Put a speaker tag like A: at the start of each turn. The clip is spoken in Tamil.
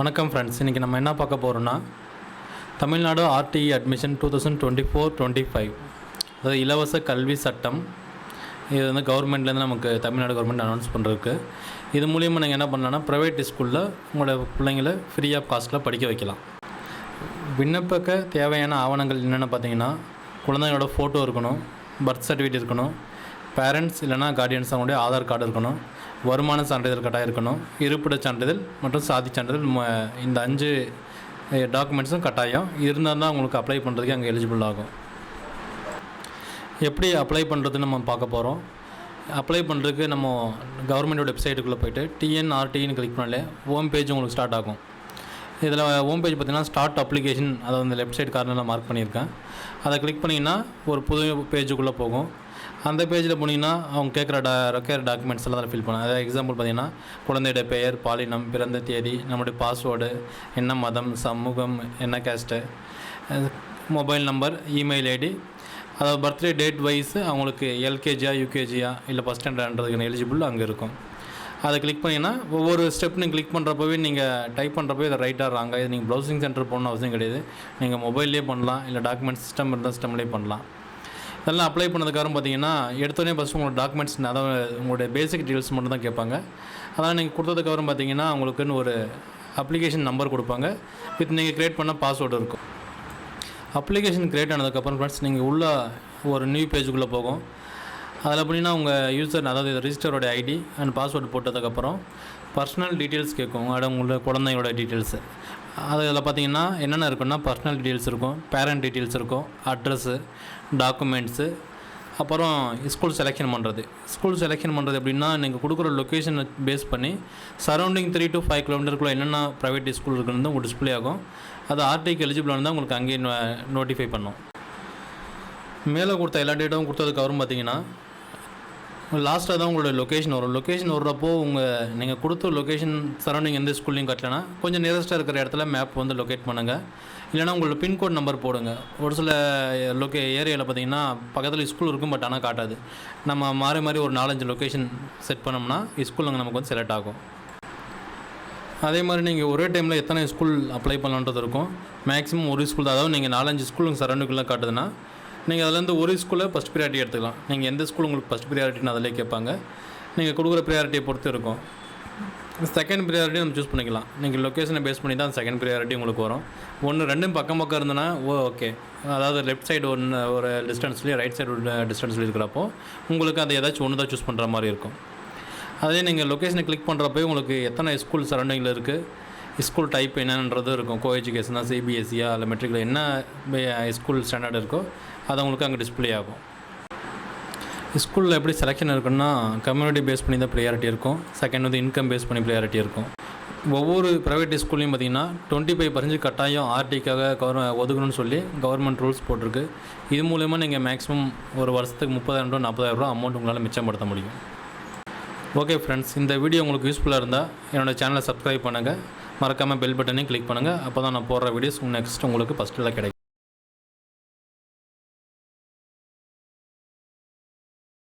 A: வணக்கம் ஃப்ரெண்ட்ஸ் இன்றைக்கி நம்ம என்ன பார்க்க போகிறோன்னா Tamil Nadu RTE admission two thousand twenty four twenty five அதாவது இலவச கல்வி சட்டம். இது வந்து கவர்மெண்ட்லேருந்து நமக்கு தமிழ்நாடு கவர்மெண்ட் அனௌன்ஸ் பண்ணுறதுக்கு இது மூலியமாக நீங்கள் என்ன பண்ணலாம்னா ப்ரைவேட் ஸ்கூலில் உங்களோட பிள்ளைங்களை ஃப்ரீ ஆஃப் காஸ்ட்டில் படிக்க வைக்கலாம். விண்ணப்பிக்க தேவையான ஆவணங்கள் என்னென்ன பார்த்தீங்கன்னா குழந்தைங்களோட ஃபோட்டோ இருக்கணும் பர்த் சர்டிஃபிகேட் இருக்கணும் பேரண்ட்ஸ் இல்லைனா கார்டியன்ஸ் அவங்களுடைய ஆதார் கார்டு இருக்கணும். வருமான சான்றிதழ் கட்டாயம் இருக்கணும். இருப்பிடச் சான்றிதழ் மற்றும் சாதி சான்றிதழ் ம- இந்த அஞ்சு டாக்குமெண்ட்ஸும் கட்டாயம். இருந்தால் தான் உங்களுக்கு அப்ளை பண்ணுறதுக்கு அங்கே எலிஜிபிள் ஆகும். எப்படி அப்ளை பண்ணுறதுன்னு நம்ம பார்க்க போகிறோம் அப்ளை பண்ணுறதுக்கு நம்ம கவர்மெண்டோட வெப்சைட்டுக்குள்ளே போயிட்டு டிஎன்ஆர்டின்னு கிளிக் பண்ணாலே ஹோம் பேஜ் உங்களுக்கு ஸ்டார்ட் ஆகும். இதில் ஹோம் பேஜ் பார்த்தீங்கன்னா ஸ்டார்ட் அப்ளிகேஷன் அதை வந்து லெஃப்ட் சைடு கார்னரில் மார்க் பண்ணியிருக்கேன். அதை கிளிக் பண்ணிங்கன்னா ஒரு புது பேஜுக்குள்ளே போகும். அந்த பேஜில் போனீங்கன்னா அவங்க கேட்குற டா ரெக்கையர் டாக்குமெண்ட்ஸ் எல்லாம் அதில் ஃபில் பண்ணேன். அதாவது எக்ஸாம்பிள் பார்த்தீங்கன்னா குழந்தையோட பெயர் பாலினம் பிறந்த தேதி நம்முடைய பாஸ்வேர்டு என்ன மதம் சமூகம் என்ன caste mobile number email ID அதாவது பர்த்டே டேட் வைஸ் அவங்களுக்கு எல்கேஜியா யூகேஜியா இல்லை ஃபஸ்ட் ஸ்டாண்டர்ட்ன்றதுக்கு எலிஜிபிள் அங்கே இருக்கும். அதை கிளிக் பண்ணிங்கன்னா ஒவ்வொரு ஸ்டெப் நீங்கள் கிளிக் பண்ணுறப்பவே நீங்கள் டைப் பண்ணுறப்போ இதை ரைட்டாக ராங்க இது நீங்கள் ப்ரௌசிங் சென்டர் போகணும்னு அவசியம் கிடையாது. நீங்கள் மொபைல்லேயே பண்ணலாம் இல்லை டாக்குமெண்ட் சிஸ்டம் இருந்தால் சிஸ்டம்லேயே பண்ணலாம். இதெல்லாம் அப்ளை பண்ணதுக்கப்புறம் பார்த்தீங்கன்னா எடுத்தோடனே ஃபஸ்ட்டு உங்களோட டாக்குமெண்ட்ஸ் அதாவது உங்களுடைய பேசிக் டீட்டெயில்ஸ் மட்டும் தான் கேட்பாங்க. அதனால் நீங்கள் கொடுத்ததுக்கப்புறம் பார்த்தீங்கன்னா உங்களுக்குன்னு ஒரு அப்ளிகேஷன் நம்பர் கொடுப்பாங்க. வித் நீங்கள் க்ரியேட் பண்ண பாஸ்வேர்டு இருக்கும். அப்ளிகேஷன் க்ரியேட் ஆனதுக்கப்புறம் ஃப்ரெண்ட்ஸ் நீங்கள் உள்ள ஒரு நியூ பேஜுக்குள்ளே போகும். அதில் அப்படின்னா உங்கள் யூசர் அதாவது ரிஜிஸ்டரோட ஐடி அண்ட் பாஸ்வேர்டு போட்டதுக்கப்புறம் பர்சனல் டீட்டெயில்ஸ் கேட்கும். உங்களோட உங்களோட குழந்தையோட டீட்டெயில்ஸு அதில் பார்த்தீங்கன்னா என்னென்ன இருக்குன்னா பர்சனல் டீட்டெயில்ஸ் இருக்கும் பேரண்ட் டீட்டெயில்ஸ் இருக்கும் அட்ரஸ்ஸு டாக்குமெண்ட்ஸு அப்புறம் ஸ்கூல் செலெக்ஷன் பண்ணுறது ஸ்கூல் செலெக்ஷன் பண்ணுறது எப்படின்னா நீங்கள் கொடுக்குற லொக்கேஷனை பேஸ் பண்ணி சரௌண்டிங் த்ரீ டு ஃபைவ் கிலோமீட்டருக்குள்ளே என்னென்ன ப்ரைவேட் ஸ்கூல் இருக்குன்னு உங்களுக்கு டிஸ்பிளே ஆகும். அது ஆர்டிக்கு எலிஜிபிள் இருந்தால் உங்களுக்கு அங்கேயே நோட்டிஃபை பண்ணும். மேலே கொடுத்த எல்லா டேட்டாவும் கொடுத்ததுக்கப்புறம் பார்த்தீங்கன்னா லாஸ்ட்டாக தான் உங்களோட லொக்கேஷன் வரும். லொக்கேஷன் வர்றப்போ உங்கள் நீங்கள் கொடுத்த லொக்கேஷன் சரௌண்டிங் எந்த ஸ்கூல்லையும் கட்டலைன்னா கொஞ்சம் நியரஸ்ட்டாக இருக்கிற இடத்துல மேப் வந்து லொக்கேட் பண்ணுங்கள் இல்லைனா உங்களோட பின்கோட் நம்பர் போடுங்க. ஒரு சில லொக்கே ஏரியாவில் பார்த்தீங்கன்னா பக்கத்தில் ஸ்கூல் இருக்கும் பட் ஆனால் காட்டாது. நம்ம மாறி மாறி ஒரு நாலஞ்சு லொக்கேஷன் செட் பண்ணோம்னா ஸ்கூல் அங்கே நமக்கு வந்து செலக்ட் ஆகும். அதே மாதிரி நீங்கள் ஒரே டைமில் எத்தனை ஸ்கூல் அப்ளை பண்ணலான்றது இருக்கும். மேக்ஸிமம் ஒரு ஸ்கூல் தான். அதாவது நீங்கள் நாலஞ்சு ஸ்கூலுங்க உங்கள் காட்டுதுன்னா நீங்கள் அதுலேருந்து ஒரு ஸ்கூலில் ஃபஸ்ட் ப்ரியாரிட்டி எடுத்துக்கலாம். நீங்கள் எந்த ஸ்கூல் உங்களுக்கு ஃபஸ்ட் ப்ரியாரிட்டின்னு அதிலே கேட்பாங்க. நீங்கள் கொடுக்குற ப்ரியாரிட்டியை பொறுத்து இருக்கும். செகண்ட் ப்ரியாரிட்டி நம்ம சூஸ் பண்ணிக்கலாம். நீங்கள் லொக்கேஷனை பேஸ் பண்ணி தான் செகண்ட் ப்ரியாரிட்டி உங்களுக்கு வரும். ஒன்று ரெண்டும் பக்கம் பக்கம் இருந்ததுன்னா ஓ ஓகே அதாவது லெஃப்ட் சைடு ஒன்று ஒரு டிஸ்டன்ஸ்லேயும் ரைட் சைடு ஒரு டிஸ்டன்ஸ்லேயும் இருக்கிறப்போ உங்களுக்கு அது ஏதாச்சும் ஒன்று தான் சூஸ் பண்ணுற மாதிரி இருக்கும். அதே நீங்கள் லொக்கேஷனை கிளிக் பண்ணுறப்போ உங்களுக்கு எத்தனை ஸ்கூல் சரௌண்டிங்கில் இருக்குது ஸ்கூல் டைப் என்னன்றதும் இருக்கும். கோ எஜுகேஷனாக சிபிஎஸ்சியா இல்லை மெட்ரிக்கில் என்ன ஸ்கூல் ஸ்டாண்டர்ட் இருக்கோ அது உங்களுக்கு அங்கே டிஸ்ப்ளே ஆகும். ஸ்கூலில் எப்படி செலெக்ஷன் இருக்குன்னா கம்யூனிட்டி பேஸ் பண்ணி தான் ப்ரியாரிட்டி இருக்கும். செகண்ட் வந்து இன்கம் பேஸ் பண்ணி ப்ரியாரிட்டி இருக்கும். ஒவ்வொரு ப்ரைவேட் ஸ்கூல்லையும் பார்த்தீங்கன்னா டுவெண்ட்டி ஃபைவ் பர்சன்டேஜ் கட்டாயம் ஆர்டிக்காக கவர் ஒதுக்கணும்னு சொல்லி கவர்மெண்ட் ரூல்ஸ் போட்டிருக்கு. இது மூலயமா நீங்கள் மேக்ஸிமம் ஒரு வருஷத்துக்கு முப்பதாயிரம் ரூபா நாற்பதாயிரம் ரூபா அமௌண்ட் உங்களால் மிச்சப்படுத்த முடியும். ஓகே ஃப்ரெண்ட்ஸ் இந்த வீடியோ உங்களுக்கு யூஸ்ஃபுல்லாக இருந்தால் என்னோட சேனலை சப்ஸ்கிரைப் பண்ணுங்கள் மறக்காமல் பெல் பட்டனையும் கிளிக் பண்ணுங்கள் அப்போ தான் நான் போடுற வீடியோஸ் நெக்ஸ்ட் உங்களுக்கு ஃபஸ்ட்டில் கிடைக்கும்.